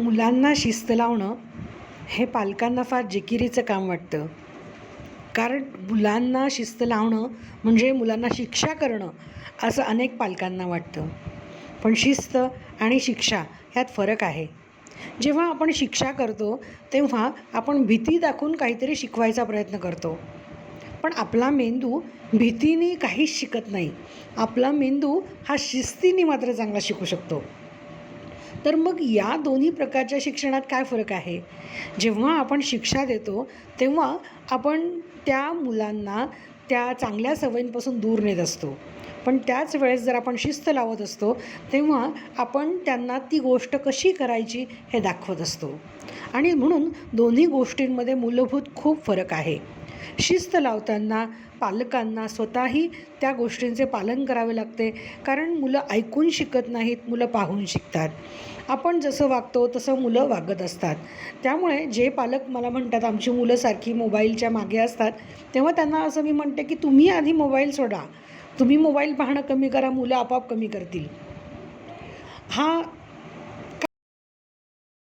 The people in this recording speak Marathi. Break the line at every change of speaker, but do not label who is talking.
मुलांना शिस्त लावणं हे पालकांना फार जिकिरीचं काम वाटतं. कारण मुलांना शिस्त लावणं म्हणजे मुलांना शिक्षा करणं असं अनेक पालकांना वाटतं. पण शिस्त आणि शिक्षा ह्यात फरक आहे. जेव्हा आपण शिक्षा करतो तेव्हा आपण भीती दाखवून काहीतरी शिकवायचा प्रयत्न करतो. पण आपला मेंदू भीतीने काहीच शिकत नाही. आपला मेंदू हा शिस्तीने मात्र चांगला शिकू शकतो. तर मग या दोन्ही प्रकारच्या शिक्षणात काय फरक आहे? जेव्हा आपण शिक्षा देतो तेव्हा आपण त्या मुलांना त्या चांगल्या सवयींपासून दूर नेत असतो. पण त्याच वेळेस जर आपण शिस्त लावत असतो तेव्हा आपण त्यांना ती गोष्ट कशी करायची हे दाखवत असतो. आणि म्हणून दोन्ही गोष्टींमध्ये मूलभूत खूप फरक आहे. शिस्त लावताना पालकांना स्वतःही त्या गोष्टींचे पालन करावे लागते. कारण मुलं ऐकून शिकत नाहीत मुलं पाहून शिकतात. आपण जसं वागतो तसं मुलं वागत असतात. त्यामुळे जे पालक मला म्हणतात आमची मुलं सारखी मोबाईलच्या मागे असतात तेव्हा त्यांना असं मी म्हणते की तुम्ही आधी मोबाईल सोडा. तुम्ही मोबाईल पाहणं कमी करा मुलं आपोआप कमी करतील. हा